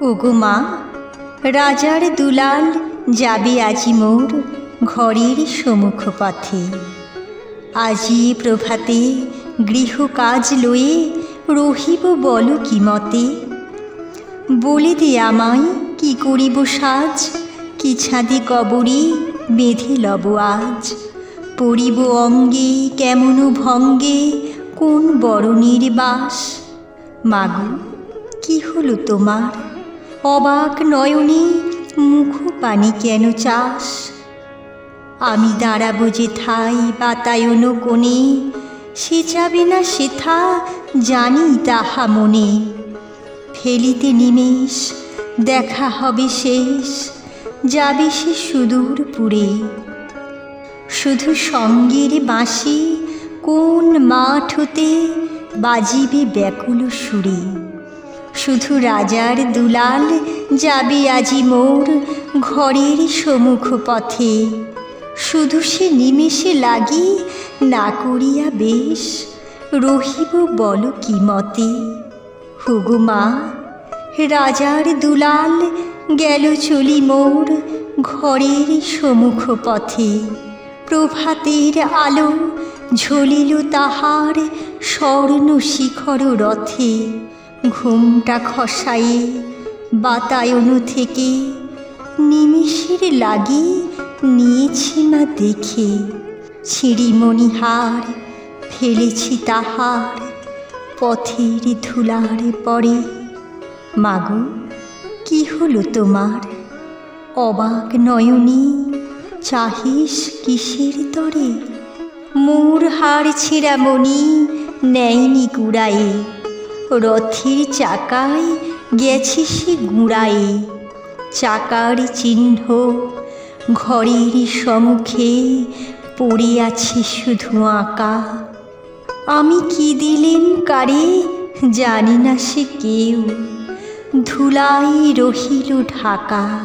ওগো মা, রাজার দুলাল যাবে আজি মোর ঘরের সম্মুখ পথে আজি প্রভাতে গৃহ কাজ লয়ে রহিব বল কি মতে? বলে দে আমায় কি করিব সাজ, কি ছাদে কবরে বেঁধে লব আজ। পড়িব অঙ্গে কেমন ভঙ্গে কোন বরণীর বাস? মাগু, কি হলো তোমার? অবাক নয়নে মুখ পানি কেন চাস? আমি দাঁড়াবো যে থাই বাতায়ন কোণে, সে যাবে না সেথা জানি তাহা মনে। ফেলিতে নিমেষ, দেখা হবে শেষ, যাবে সে সুদূর পুরে। শুধু সঙ্গের বাঁশি, কোন মাঠ হতে বাজিবে ব্যাকুল সুরে। শুধু রাজার দুলাল যাবে আজি মোর ঘরের সম্মুখ পথে। শুধু সে নিমেষে লাগি না করিয়া বেশ, রহিব বল কি মতে? হুগু মা, রাজার দুলাল গেল চলি মোর ঘরের সম্মুখ পথে। প্রভাতের আলো ঝলিল তাহার স্বর্ণ শিখর রথে। ঘুমটা খসায়ে বাতায়ন থেকে নিমিষের লাগি নিয়েছি না দেখে। ছিঁড়িমণিহার ফেলেছি তাহার, পথের ধুলার পরে। মাগো, কি হলো তোমার? অবাক নয়নী, চাহিস কিসের তরে? মোর হাড় ছিঁড়ামণি নেয়নি কুড়ায়ে। রথের চাকায় গেছে সে গুঁড়ায়ে। চাকার চিহ্ন ঘরের সম্মুখে পড়ে আছে শুধু আঁকা। আমি কি দিলেন কারে জানি না সে কেউ। ধুলাই রহিল ঢাকা।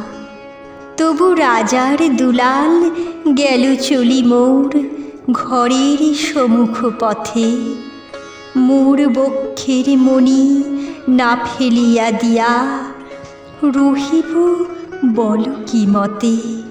তবু রাজার দুলাল গেল চলি মোর ঘরের সম্মুখ পথে মোর বক্ষের মণি না ফেলিয়া দিয়া রহিব বল কি মতে?